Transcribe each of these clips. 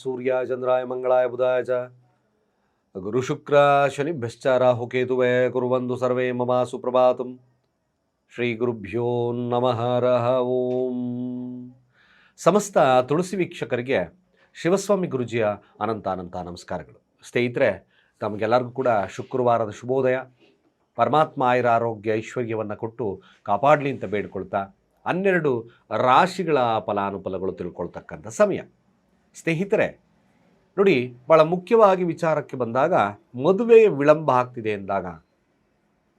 ಸೂರ್ಯ ಚಂದ್ರಾಯ ಮಂಗಳಾಯ ಬುಧಾಯ ಚ. ಗುರು ಶುಕ್ರ ಶನಿಭ್ಯಶ್ಚ ರಾಹುಕೇತುವೆ ಕುರುವಂದು ಸರ್ವೇ ಮಮ ಸುಪ್ರಭಾತಂ ಶ್ರೀ ಗುರುಭ್ಯೋ ನಮಃ ರಹ ಓಂ. ಸಮಸ್ತ ತುಳಸಿ ವೀಕ್ಷಕರಿಗೆ ಶಿವಸ್ವಾಮಿ ಗುರುಜಿಯ ಅನಂತ ಅನಂತ ನಮಸ್ಕಾರಗಳು. ಸ್ನೇಹಿತರೆ, ತಮಗೆಲ್ಲರಿಗೂ ಕೂಡ ಶುಕ್ರವಾರದ ಶುಭೋದಯ. ಪರಮಾತ್ಮ ಆಯುರ ಆರೋಗ್ಯ ಐಶ್ವರ್ಯವನ್ನು ಕೊಟ್ಟು ಕಾಪಾಡಲಿ ಅಂತ ಬೇಡ್ಕೊಳ್ತಾ, ಹನ್ನೆರಡು ರಾಶಿಗಳ ಫಲಾನುಫಲಗಳು ತಿಳ್ಕೊಳ್ತಕ್ಕಂಥ ಸಮಯ. ಸ್ನೇಹಿತರೆ, ನೋಡಿ ಭಾಳ ಮುಖ್ಯವಾಗಿ ವಿಚಾರಕ್ಕೆ ಬಂದಾಗ ಮದುವೆ ವಿಳಂಬ ಆಗ್ತಿದೆ ಎಂದಾಗ,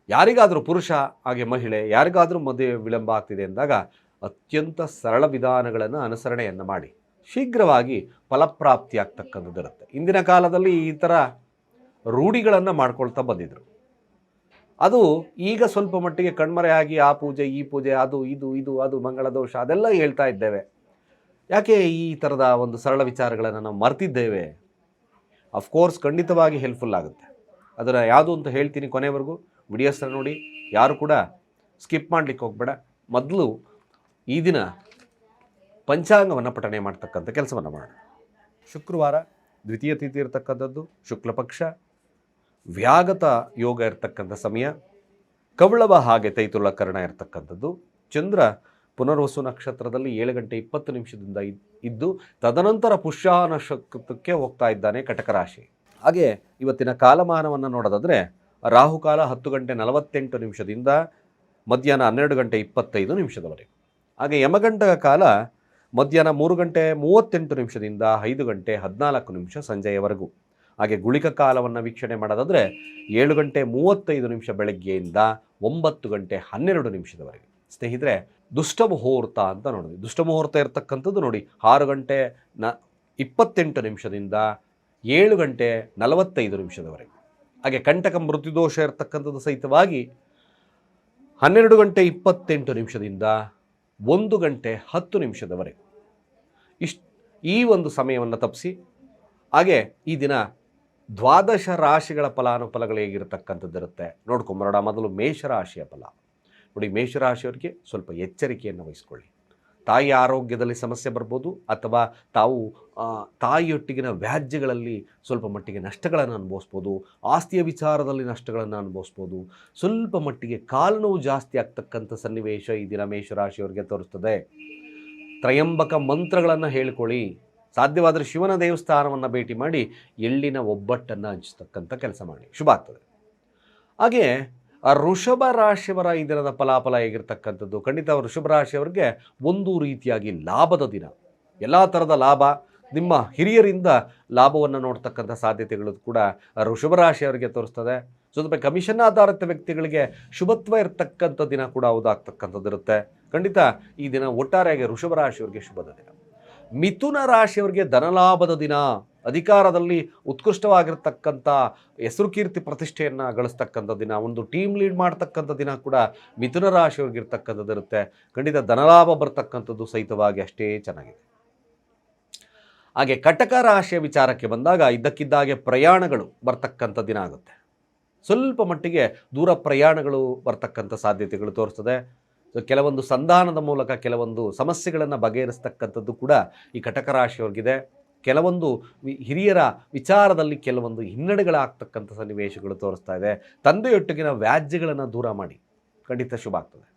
ಯಾರಿಗಾದರೂ ಪುರುಷ, ಹಾಗೆ ಮಹಿಳೆ, ಯಾರಿಗಾದರೂ ಮದುವೆ ವಿಳಂಬ ಆಗ್ತಿದೆ ಎಂದಾಗ ಅತ್ಯಂತ ಸರಳ ವಿಧಾನಗಳನ್ನು ಅನುಸರಣೆಯನ್ನು ಮಾಡಿ. ಶೀಘ್ರವಾಗಿ ಫಲಪ್ರಾಪ್ತಿ ಆಗ್ತಕ್ಕಂಥದ್ದಿರುತ್ತೆ ಇಂದಿನ ಕಾಲದಲ್ಲಿ ಈ ಥರ ರೂಢಿಗಳನ್ನು ಮಾಡ್ಕೊಳ್ತಾ ಬಂದಿದ್ದರು ಅದು ಈಗ ಸ್ವಲ್ಪ ಮಟ್ಟಿಗೆ ಕಣ್ಮರೆಯಾಗಿ ಆ ಪೂಜೆ, ಈ ಪೂಜೆ, ಅದು, ಇದು ಇದು, ಅದು, ಮಂಗಳ ದೋಷ, ಅದೆಲ್ಲ ಹೇಳ್ತಾ ಇದ್ದೇವೆ. ಯಾಕೆ ಈ ಥರದ ಒಂದು ಸರಳ ವಿಚಾರಗಳನ್ನು ನಾವು ಮರ್ತಿದ್ದೇವೆ? ಅಫ್ಕೋರ್ಸ್ ಖಂಡಿತವಾಗಿ ಹೆಲ್ಪ್ಫುಲ್ ಆಗುತ್ತೆ. ಅದರ ಯಾವುದು ಅಂತ ಹೇಳ್ತೀನಿ ಕೊನೆವರೆಗೂ. ವಿಡಿಯೋಸ್ನ ನೋಡಿ. ಯಾರು ಕೂಡ ಸ್ಕಿಪ್ ಮಾಡಲಿಕ್ಕೆ ಹೋಗಬೇಡ. ಮೊದಲು ಈ ದಿನ ಪಂಚಾಂಗವನ್ನು ಪಠಣೆ ಮಾಡ್ತಕ್ಕಂಥ ಕೆಲಸವನ್ನು ಮಾಡೋಣ. ಶುಕ್ರವಾರ ದ್ವಿತೀಯ ತಿಥಿ ಇರತಕ್ಕಂಥದ್ದು, ಶುಕ್ಲ ಪಕ್ಷ ವ್ಯಾಗತ ಯೋಗ ಇರತಕ್ಕಂಥ ಸಮಯ ಕವಳವ ಹಾಗೆ ತೈತುಳ ಕರ್ಣ ಇರತಕ್ಕಂಥದ್ದು, ಚಂದ್ರ ಪುನರ್ವಸು ನಕ್ಷತ್ರದಲ್ಲಿ ಏಳು ಗಂಟೆ ಇಪ್ಪತ್ತು ನಿಮಿಷದಿಂದ ಇದ್- ಇದ್ದು ತದನಂತರ ಪುಷ್ಯ ನಕ್ಷತ್ರಕ್ಕೆ ಹೋಗ್ತಾ ಇದ್ದಾನೆ ಕಟಕ ರಾಶಿ. ಹಾಗೆ ಇವತ್ತಿನ ಕಾಲಮಾನವನ್ನು ನೋಡೋದಾದರೆ ರಾಹುಕಾಲ ಹತ್ತು ಗಂಟೆ ನಲವತ್ತೆಂಟು ನಿಮಿಷದಿಂದ ಮಧ್ಯಾಹ್ನ ಹನ್ನೆರಡು ಗಂಟೆ ಇಪ್ಪತ್ತೈದು ನಿಮಿಷದವರೆಗೆ. ಹಾಗೆ ಯಮಗಂಟಕ ಕಾಲ ಮಧ್ಯಾಹ್ನ ಮೂರು ಗಂಟೆ ಮೂವತ್ತೆಂಟು ನಿಮಿಷದಿಂದ ಐದು ಗಂಟೆ ಹದಿನಾಲ್ಕು ನಿಮಿಷ ಸಂಜೆಯವರೆಗೂ. ಹಾಗೆ ಗುಳಿಕ ಕಾಲವನ್ನು ವೀಕ್ಷಣೆ ಮಾಡೋದಾದರೆ ಏಳು ಗಂಟೆ ಮೂವತ್ತೈದು ನಿಮಿಷ ಬೆಳಗ್ಗೆಯಿಂದ ಒಂಬತ್ತು ಗಂಟೆ ಹನ್ನೆರಡು ನಿಮಿಷದವರೆಗೆ. ಸ್ನೇಹಿತರೆ ದುಷ್ಟ ಮುಹೂರ್ತ ಅಂತ ನೋಡಿದ್ವಿ. ದುಷ್ಟ ಮುಹೂರ್ತ ಇರತಕ್ಕಂಥದ್ದು ನೋಡಿ, ಆರು ಗಂಟೆ ನ, ಇಪ್ಪತ್ತೆಂಟು ನಿಮಿಷದಿಂದ ಏಳು ಗಂಟೆ ನಲವತ್ತೈದು ನಿಮಿಷದವರೆಗೆ. ಹಾಗೆ ಕಂಟಕ ಮೃತ್ಯುದೋಷ ಇರತಕ್ಕಂಥದ್ದು ಸಹಿತವಾಗಿ ಹನ್ನೆರಡು ಗಂಟೆ ಇಪ್ಪತ್ತೆಂಟು ನಿಮಿಷದಿಂದ ಒಂದು ಗಂಟೆ ಹತ್ತು ನಿಮಿಷದವರೆಗೆ. ಇಷ್ಟು, ಈ ಒಂದು ಸಮಯವನ್ನು ತಪ್ಪಿಸಿ, ಹಾಗೆ ಈ ದಿನ ದ್ವಾದಶ ರಾಶಿಗಳ ಫಲಾನುಫಲಗಳು ಹೇಗಿರತಕ್ಕಂಥದ್ದಿರುತ್ತೆ ನೋಡ್ಕೊಂಬರೋಣ ಮೊದಲು ಮೇಷರಾಶಿಯ ಫಲ. ನೋಡಿ ಮೇಷರಾಶಿಯವರಿಗೆ ಸ್ವಲ್ಪ ಎಚ್ಚರಿಕೆಯನ್ನು ವಹಿಸ್ಕೊಳ್ಳಿ. ತಾಯಿ ಆರೋಗ್ಯದಲ್ಲಿ ಸಮಸ್ಯೆ ಬರ್ಬೋದು ಅಥವಾ ತಾವು ತಾಯಿಯೊಟ್ಟಿಗಿನ ವ್ಯಾಜ್ಯಗಳಲ್ಲಿ ಸ್ವಲ್ಪ ಮಟ್ಟಿಗೆ ನಷ್ಟಗಳನ್ನು ಅನುಭವಿಸ್ಬೋದು, ಆಸ್ತಿಯ ವಿಚಾರದಲ್ಲಿ ನಷ್ಟಗಳನ್ನು ಅನುಭವಿಸ್ಬೋದು, ಸ್ವಲ್ಪ ಮಟ್ಟಿಗೆ ಕಾಲುನೋವು ಜಾಸ್ತಿ ಆಗ್ತಕ್ಕಂಥ ಸನ್ನಿವೇಶ ಈ ದಿನ ಮೇಷರಾಶಿಯವರಿಗೆ ತೋರಿಸ್ತದೆ. ತ್ರಯಂಬಕ ಮಂತ್ರಗಳನ್ನು ಹೇಳಿಕೊಳ್ಳಿ. ಸಾಧ್ಯವಾದರೆ ಶಿವನ ದೇವಸ್ಥಾನವನ್ನು ಭೇಟಿ ಮಾಡಿ ಎಳ್ಳಿನ ಒಬ್ಬಟ್ಟನ್ನು ಹಂಚತಕ್ಕಂಥ ಕೆಲಸ ಮಾಡಿ. ಶುಭ ಆಗ್ತದೆ. ಹಾಗೆ ಆ ಋಷಭ ರಾಶಿಯವರ ಈ ದಿನದ ಫಲಾಫಲ ಹೇಗಿರ್ತಕ್ಕಂಥದ್ದು? ಖಂಡಿತ ಋಷಭ ರಾಶಿಯವರಿಗೆ ಒಂದು ರೀತಿಯಾಗಿ ಲಾಭದ ದಿನ. ಎಲ್ಲ ಥರದ ಲಾಭ, ನಿಮ್ಮ ಹಿರಿಯರಿಂದ ಲಾಭವನ್ನು ನೋಡ್ತಕ್ಕಂಥ ಸಾಧ್ಯತೆಗಳು ಕೂಡ ಋಷಭ ರಾಶಿಯವರಿಗೆ ತೋರಿಸ್ತದೆ. ಸ್ವಲ್ಪ ಕಮಿಷನ್ ಆಧಾರಿತ ವ್ಯಕ್ತಿಗಳಿಗೆ ಶುಭತ್ವ ಇರತಕ್ಕಂಥ ದಿನ ಕೂಡ ಹೌದಾಗ್ತಕ್ಕಂಥದ್ದು ಇರುತ್ತೆ. ಖಂಡಿತ ಈ ದಿನ ಒಟ್ಟಾರೆಯಾಗಿ ಋಷಭ ರಾಶಿಯವರಿಗೆ ಶುಭದ ದಿನ. ಮಿಥುನ ರಾಶಿಯವರಿಗೆ ಧನಲಾಭದ ದಿನ. ಅಧಿಕಾರದಲ್ಲಿ ಉತ್ಕೃಷ್ಟವಾಗಿರ್ತಕ್ಕಂಥ ಹೆಸರು ಕೀರ್ತಿ ಪ್ರತಿಷ್ಠೆಯನ್ನು ಗಳಿಸ್ತಕ್ಕಂಥ ದಿನ, ಒಂದು ಟೀಮ್ ಲೀಡ್ ಮಾಡ್ತಕ್ಕಂಥ ದಿನ ಕೂಡ ಮಿಥುನ ರಾಶಿಯವ್ರಿಗೆ ಇರ್ತಕ್ಕಂಥದ್ದು ಇರುತ್ತೆ. ಖಂಡಿತ ಧನಲಾಭ ಬರ್ತಕ್ಕಂಥದ್ದು ಸಹಿತವಾಗಿ ಅಷ್ಟೇ ಚೆನ್ನಾಗಿದೆ. ಹಾಗೆ ಕಟಕ ರಾಶಿಯ ವಿಚಾರಕ್ಕೆ ಬಂದಾಗ ಇದ್ದಕ್ಕಿದ್ದಾಗೆ ಪ್ರಯಾಣಗಳು ಬರ್ತಕ್ಕಂಥ ದಿನ ಆಗುತ್ತೆ. ಸ್ವಲ್ಪ ಮಟ್ಟಿಗೆ ದೂರ ಪ್ರಯಾಣಗಳು ಬರ್ತಕ್ಕಂಥ ಸಾಧ್ಯತೆಗಳು ತೋರಿಸ್ತದೆ. ಸೊ ಕೆಲವೊಂದು ಸಂಧಾನದ ಮೂಲಕ ಕೆಲವೊಂದು ಸಮಸ್ಯೆಗಳನ್ನು ಬಗೆಹರಿಸ್ತಕ್ಕಂಥದ್ದು ಕೂಡ ಈ ಕಟಕ ರಾಶಿಯವ್ರಿಗಿದೆ. ಕೆಲವೊಂದು ಹಿರಿಯರ ವಿಚಾರದಲ್ಲಿ ಕೆಲವೊಂದು ಹಿನ್ನಡೆಗಳಾಗ್ತಕ್ಕಂಥ ಸನ್ನಿವೇಶಗಳು ತೋರಿಸ್ತಾ ಇದೆ. ತಂದೆಯೊಟ್ಟಿಗಿನ ವ್ಯಾಜ್ಯಗಳನ್ನು ದೂರ ಮಾಡಿ. ಖಂಡಿತ ಶುಭ ಆಗ್ತದೆ.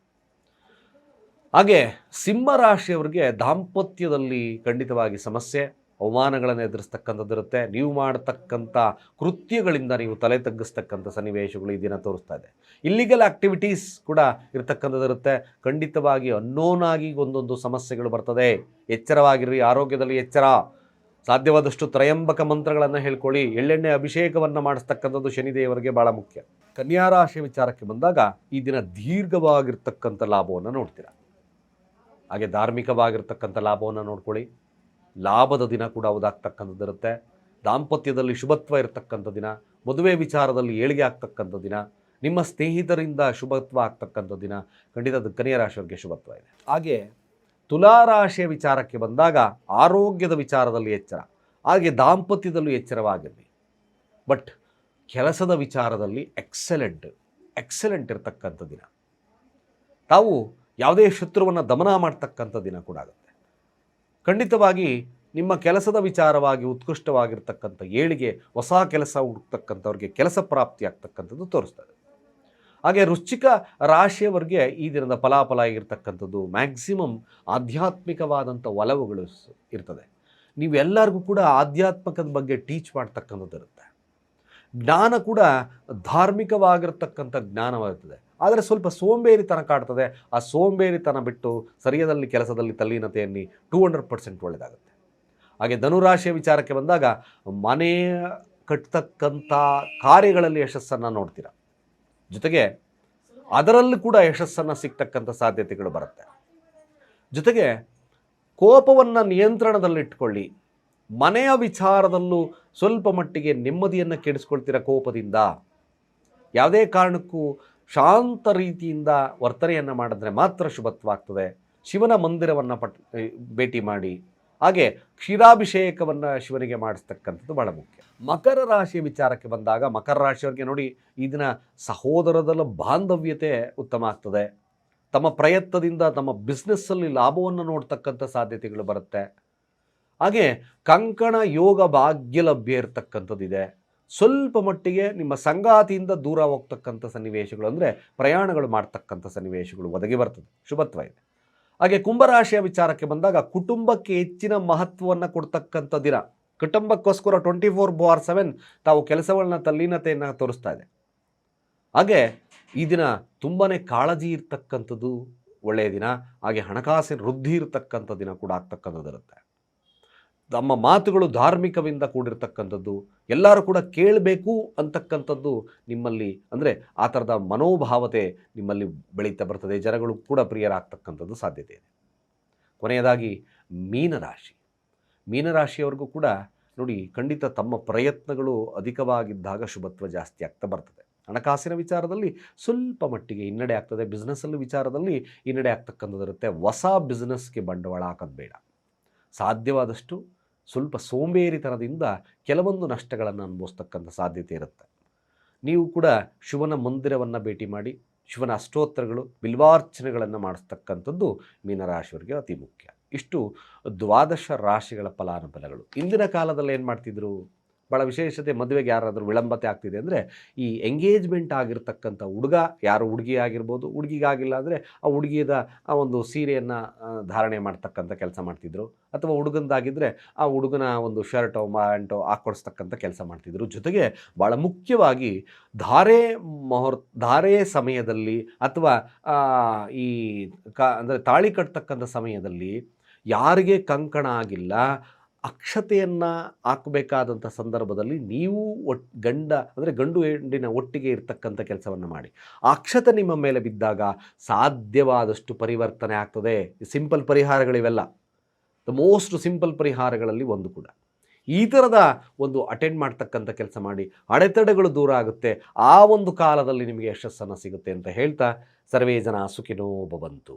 ಹಾಗೆ ಸಿಂಹರಾಶಿಯವರಿಗೆ ದಾಂಪತ್ಯದಲ್ಲಿ ಖಂಡಿತವಾಗಿ ಸಮಸ್ಯೆ, ಅವಮಾನಗಳನ್ನು ಎದುರಿಸ್ತಕ್ಕಂಥದ್ದಿರುತ್ತೆ ನೀವು ಮಾಡತಕ್ಕಂಥ ಕೃತ್ಯಗಳಿಂದ ನೀವು ತಲೆ ತಗ್ಗಿಸ್ತಕ್ಕಂಥ ಸನ್ನಿವೇಶಗಳು ಈ ದಿನ ತೋರಿಸ್ತಾ ಇದೆ. ಇಲ್ಲಿಗಲ್ ಆಕ್ಟಿವಿಟೀಸ್ ಕೂಡ ಇರತಕ್ಕಂಥದ್ದಿರುತ್ತೆ ಖಂಡಿತವಾಗಿ ಅನ್ನೋನಾಗಿ ಒಂದೊಂದು ಸಮಸ್ಯೆಗಳು ಬರ್ತದೆ. ಎಚ್ಚರವಾಗಿರ್ರಿ, ಆರೋಗ್ಯದಲ್ಲಿ ಎಚ್ಚರ. ಸಾಧ್ಯವಾದಷ್ಟು ತ್ರಯಂಬಕ ಮಂತ್ರಗಳನ್ನು ಹೇಳ್ಕೊಳ್ಳಿ. ಎಳ್ಳೆಣ್ಣೆ ಅಭಿಷೇಕವನ್ನು ಮಾಡಿಸ್ತಕ್ಕಂಥದ್ದು ಶನಿದೇವರಿಗೆ ಭಾಳ ಮುಖ್ಯ. ಕನ್ಯಾ ರಾಶಿ ವಿಚಾರಕ್ಕೆ ಬಂದಾಗ ಈ ದಿನ ದೀರ್ಘವಾಗಿರ್ತಕ್ಕಂಥ ಲಾಭವನ್ನು ನೋಡ್ತೀರ? ಹಾಗೆ ಧಾರ್ಮಿಕವಾಗಿರ್ತಕ್ಕಂಥ ಲಾಭವನ್ನು ನೋಡ್ಕೊಳ್ಳಿ. ಲಾಭದ ದಿನ ಕೂಡ ಹೌದಾಗ್ತಕ್ಕಂಥದ್ದಿರುತ್ತೆ ದಾಂಪತ್ಯದಲ್ಲಿ ಶುಭತ್ವ ಇರತಕ್ಕಂಥ ದಿನ. ಮದುವೆ ವಿಚಾರದಲ್ಲಿ ಏಳಿಗೆ ಆಗ್ತಕ್ಕಂಥ ದಿನ. ನಿಮ್ಮ ಸ್ನೇಹಿತರಿಂದ ಶುಭತ್ವ ಆಗ್ತಕ್ಕಂಥ ದಿನ. ಖಂಡಿತ ಕನ್ಯಾ ರಾಶಿಯವರಿಗೆ ಶುಭತ್ವ ಇದೆ. ಹಾಗೆ ತುಲಾರಾಶಿಯ ವಿಚಾರಕ್ಕೆ ಬಂದಾಗ ಆರೋಗ್ಯದ ವಿಚಾರದಲ್ಲಿ ಎಚ್ಚರ, ಹಾಗೆ ದಾಂಪತ್ಯದಲ್ಲೂ ಎಚ್ಚರವಾಗಿರಲಿ. ಬಟ್ ಕೆಲಸದ ವಿಚಾರದಲ್ಲಿ ಎಕ್ಸಲೆಂಟ್ ಎಕ್ಸಲೆಂಟ್ ಇರತಕ್ಕಂಥ ದಿನ. ತಾವು ಯಾವುದೇ ಶತ್ರುವನ್ನು ದಮನ ಮಾಡ್ತಕ್ಕಂಥ ದಿನ ಕೂಡ ಆಗುತ್ತೆ. ಖಂಡಿತವಾಗಿ ನಿಮ್ಮ ಕೆಲಸದ ವಿಚಾರವಾಗಿ ಉತ್ಕೃಷ್ಟವಾಗಿರ್ತಕ್ಕಂಥ ಏಳಿಗೆ ಹೊಸ ಕೆಲಸ ಹುಡುಕ್ತಕ್ಕಂಥವ್ರಿಗೆ ಕೆಲಸ ಪ್ರಾಪ್ತಿ ಆಗ್ತಕ್ಕಂಥದ್ದು ತೋರಿಸ್ತದೆ. ಹಾಗೆ ವೃಶ್ಚಿಕ ರಾಶಿಯವರಿಗೆ ಈ ದಿನದ ಫಲಾಫಲ ಆಗಿರ್ತಕ್ಕಂಥದ್ದು ಮ್ಯಾಕ್ಸಿಮಮ್ ಆಧ್ಯಾತ್ಮಿಕವಾದಂಥ ಒಲವುಗಳು ಇರ್ತದೆ. ನೀವೆಲ್ಲರಿಗೂ ಕೂಡ ಆಧ್ಯಾತ್ಮಿಕದ ಬಗ್ಗೆ ಟೀಚ್ ಮಾಡ್ತಕ್ಕಂಥದ್ದು ಇರುತ್ತೆ. ಜ್ಞಾನ ಕೂಡ ಧಾರ್ಮಿಕವಾಗಿರ್ತಕ್ಕಂಥ ಜ್ಞಾನವಾಗಿರ್ತದೆ. ಆದರೆ ಸ್ವಲ್ಪ ಸೋಂಬೇರಿತನ ಕಾಡ್ತದೆ. ಆ ಸೋಂಬೇರಿತನ ಬಿಟ್ಟು ಸರಿಯದಲ್ಲಿ ಕೆಲಸದಲ್ಲಿ ತಲ್ಲೀನತೆಯಲ್ಲಿ ಟೂ ಹಂಡ್ರೆಡ್ ಪರ್ಸೆಂಟ್ ಒಳ್ಳೆಯದಾಗುತ್ತೆ. ಹಾಗೆ ಧನುರಾಶಿಯ ವಿಚಾರಕ್ಕೆ ಬಂದಾಗ ಮನೆ ಕಟ್ತಕ್ಕಂಥ ಕಾರ್ಯಗಳಲ್ಲಿ ಯಶಸ್ಸನ್ನು ನೋಡ್ತೀರ? ಜೊತೆಗೆ ಅದರಲ್ಲೂ ಕೂಡ ಯಶಸ್ಸನ್ನು ಸಿಗ್ತಕ್ಕಂಥ ಸಾಧ್ಯತೆಗಳು ಬರುತ್ತೆ. ಜೊತೆಗೆ ಕೋಪವನ್ನು ನಿಯಂತ್ರಣದಲ್ಲಿಟ್ಕೊಳ್ಳಿ. ಮನೆಯ ವಿಚಾರದಲ್ಲೂ ಸ್ವಲ್ಪ ಮಟ್ಟಿಗೆ ನೆಮ್ಮದಿಯನ್ನು ಕೆಡಿಸ್ಕೊಳ್ತೀರ ಕೋಪದಿಂದ? ಯಾವುದೇ ಕಾರಣಕ್ಕೂ ಶಾಂತ ರೀತಿಯಿಂದ ವರ್ತನೆಯನ್ನು ಮಾಡಿದ್ರೆ ಮಾತ್ರ ಶುಭತ್ವ ಆಗ್ತದೆ. ಶಿವನ ಮಂದಿರವನ್ನು ಪಟ್ ಭೇಟಿ ಮಾಡಿ. ಹಾಗೆ ಕ್ಷೀರಾಭಿಷೇಕವನ್ನು ಶಿವನಿಗೆ ಮಾಡಿಸ್ತಕ್ಕಂಥದ್ದು ಬಹಳ ಮುಖ್ಯ. ಮಕರ ರಾಶಿಯ ವಿಚಾರಕ್ಕೆ ಬಂದಾಗ ಮಕರ ರಾಶಿಯವರಿಗೆ ನೋಡಿ ಈ ದಿನ ಸಹೋದರದಲ್ಲ ಬಾಂಧವ್ಯತೆ ಉತ್ತಮ ಆಗ್ತದೆ. ತಮ್ಮ ಪ್ರಯತ್ನದಿಂದ ತಮ್ಮ ಬಿಸ್ನೆಸ್ಸಲ್ಲಿ ಲಾಭವನ್ನು ನೋಡ್ತಕ್ಕಂಥ ಸಾಧ್ಯತೆಗಳು ಬರುತ್ತೆ. ಹಾಗೆ ಕಂಕಣ ಯೋಗ ಭಾಗ್ಯ ಲಭ್ಯ ಇರತಕ್ಕಂಥದ್ದಿದೆ. ಸ್ವಲ್ಪ ಮಟ್ಟಿಗೆ ನಿಮ್ಮ ಸಂಗಾತಿಯಿಂದ ದೂರ ಹೋಗ್ತಕ್ಕಂಥ ಸನ್ನಿವೇಶಗಳು ಅಂದರೆ ಪ್ರಯಾಣಗಳು ಮಾಡ್ತಕ್ಕಂಥ ಸನ್ನಿವೇಶಗಳು ಒದಗಿ ಬರ್ತದೆ. ಶುಭತ್ವ ಇದೆ. ಹಾಗೆ ಕುಂಭರಾಶಿಯ ವಿಚಾರಕ್ಕೆ ಬಂದಾಗ ಕುಟುಂಬಕ್ಕೆ ಹೆಚ್ಚಿನ ಮಹತ್ವವನ್ನು ಕೊಡ್ತಕ್ಕಂಥ ದಿನ. ಕುಟುಂಬಕ್ಕೋಸ್ಕರ ಟ್ವೆಂಟಿ ಫೋರ್ ಬಾರ್ ಸೆವೆನ್ ತಾವು ಕೆಲಸಗಳನ್ನ ತಲ್ಲೀನತೆಯನ್ನು ತೋರಿಸ್ತಾ ಇದೆ. ಹಾಗೆ ಈ ದಿನ ತುಂಬಾ ಕಾಳಜಿ ಇರ್ತಕ್ಕಂಥದ್ದು ಒಳ್ಳೆಯ ದಿನ. ಹಾಗೆ ಹಣಕಾಸಿನ ವೃದ್ಧಿ ಇರತಕ್ಕಂಥ ದಿನ ಕೂಡ ಆಗ್ತಕ್ಕಂಥದ್ದಿರುತ್ತೆ. ತಮ್ಮ ಮಾತುಗಳು ಧಾರ್ಮಿಕವಿಂದ ಕೂಡಿರ್ತಕ್ಕಂಥದ್ದು, ಎಲ್ಲರೂ ಕೂಡ ಕೇಳಬೇಕು ಅಂತಕ್ಕಂಥದ್ದು ನಿಮ್ಮಲ್ಲಿ, ಅಂದರೆ ಆ ಥರದ ಮನೋಭಾವತೆ ನಿಮ್ಮಲ್ಲಿ ಬೆಳೀತಾ ಬರ್ತದೆ, ಜನಗಳು ಕೂಡ ಪ್ರಿಯರಾಗ್ತಕ್ಕಂಥದ್ದು ಸಾಧ್ಯತೆ ಇದೆ. ಕೊನೆಯದಾಗಿ, ಮೀನರಾಶಿ. ಮೀನರಾಶಿಯವ್ರಿಗೂ ಕೂಡ ನೋಡಿ, ಖಂಡಿತ ತಮ್ಮ ಪ್ರಯತ್ನಗಳು ಅಧಿಕವಾಗಿದ್ದಾಗ ಶುಭತ್ವ ಜಾಸ್ತಿ ಆಗ್ತಾ ಬರ್ತದೆ. ಹಣಕಾಸಿನ ವಿಚಾರದಲ್ಲಿ ಸ್ವಲ್ಪ ಮಟ್ಟಿಗೆ ಹಿನ್ನಡೆ ಆಗ್ತದೆ, ಬಿಸ್ನೆಸ್ಸಲ್ಲಿ ವಿಚಾರದಲ್ಲಿ ಹಿನ್ನಡೆ ಆಗ್ತಕ್ಕಂಥದ್ದಿರುತ್ತೆ ಹೊಸ ಬಿಸ್ನೆಸ್ಗೆ ಬಂಡವಾಳ ಹಾಕೋದು ಬೇಡ. ಸಾಧ್ಯವಾದಷ್ಟು ಸ್ವಲ್ಪ ಸೋಂಬೇರಿತನದಿಂದ ಕೆಲವೊಂದು ನಷ್ಟಗಳನ್ನು ಅನುಭವಿಸ್ತಕ್ಕಂಥ ಸಾಧ್ಯತೆ ಇರುತ್ತೆ. ನೀವು ಕೂಡ ಶಿವನ ಮಂದಿರವನ್ನು ಭೇಟಿ ಮಾಡಿ, ಶಿವನ ಅಷ್ಟೋತ್ತರಗಳು, ಬಿಲ್ವಾರ್ಚನೆಗಳನ್ನು ಮಾಡಿಸ್ತಕ್ಕಂಥದ್ದು ಮೀನರಾಶಿಯವರಿಗೆ ಅತಿ ಮುಖ್ಯ. ಇಷ್ಟು ದ್ವಾದಶ ರಾಶಿಗಳ ಫಲಾನುಫಲಗಳು ಇಂದಿನ ಕಾಲದಲ್ಲಿ ಏನು ಮಾಡ್ತಿದ್ರು? ಭಾಳ ವಿಶೇಷತೆ ಮದುವೆಗೆ ಯಾರಾದರೂ ವಿಳಂಬತೆ ಆಗ್ತಿದೆ ಅಂದರೆ ಈ ಎಂಗೇಜ್ಮೆಂಟ್ ಆಗಿರ್ತಕ್ಕಂಥ ಹುಡುಗ, ಯಾರು ಹುಡುಗಿ ಆಗಿರ್ಬೋದು, ಹುಡುಗಿಗಾಗಿಲ್ಲ ಅಂದರೆ ಆ ಹುಡುಗಿದ ಆ ಒಂದು ಸೀರೆಯನ್ನು ಧಾರಣೆ ಮಾಡ್ತಕ್ಕಂಥ ಕೆಲಸ ಮಾಡ್ತಿದ್ರು. ಅಥವಾ ಹುಡುಗಂದಾಗಿದ್ದರೆ ಆ ಹುಡುಗನ ಒಂದು ಶರ್ಟೋ ಮ್ಯಾಂಟೋ ಹಾಕ್ಕೊಡಿಸ್ತಕ್ಕಂಥ ಕೆಲಸ ಮಾಡ್ತಿದ್ರು. ಜೊತೆಗೆ ಭಾಳ ಮುಖ್ಯವಾಗಿ ಧಾರೆ ಮುಹೂರ್ತ ಧಾರೆ ಸಮಯದಲ್ಲಿ ಅಥವಾ ಈ ಕ, ಅಂದರೆ ತಾಳಿ ಕಟ್ತಕ್ಕಂಥ ಸಮಯದಲ್ಲಿ ಯಾರಿಗೆ ಕಂಕಣ ಆಗಿಲ್ಲ ಅಕ್ಷತೆಯನ್ನು ಹಾಕಬೇಕಾದಂಥ ಸಂದರ್ಭದಲ್ಲಿ ನೀವು ಒಟ್ ಗಂಡ, ಅಂದರೆ ಗಂಡು ಹೆಂಡಿನ ಒಟ್ಟಿಗೆ ಇರ್ತಕ್ಕಂಥ ಕೆಲಸವನ್ನು ಮಾಡಿ. ಅಕ್ಷತೆ ನಿಮ್ಮ ಮೇಲೆ ಬಿದ್ದಾಗ ಸಾಧ್ಯವಾದಷ್ಟು ಪರಿವರ್ತನೆ ಆಗ್ತದೆ. ಸಿಂಪಲ್ ಪರಿಹಾರಗಳಿವೆಲ್ಲ. ದ ಮೋಸ್ಟ್ ಸಿಂಪಲ್ ಪರಿಹಾರಗಳಲ್ಲಿ ಒಂದು ಕೂಡ. ಈ ಥರದ ಒಂದು ಅಟೆಂಡ್ ಮಾಡ್ತಕ್ಕಂಥ ಕೆಲಸ ಮಾಡಿ, ಅಡೆತಡೆಗಳು ದೂರ ಆಗುತ್ತೆ. ಆ ಒಂದು ಕಾಲದಲ್ಲಿ ನಿಮಗೆ ಯಶಸ್ಸನ್ನು ಸಿಗುತ್ತೆ ಅಂತ ಹೇಳ್ತಾ, ಸರ್ವೇ ಜನ ಸುಖಿನೋ ಭವಂತು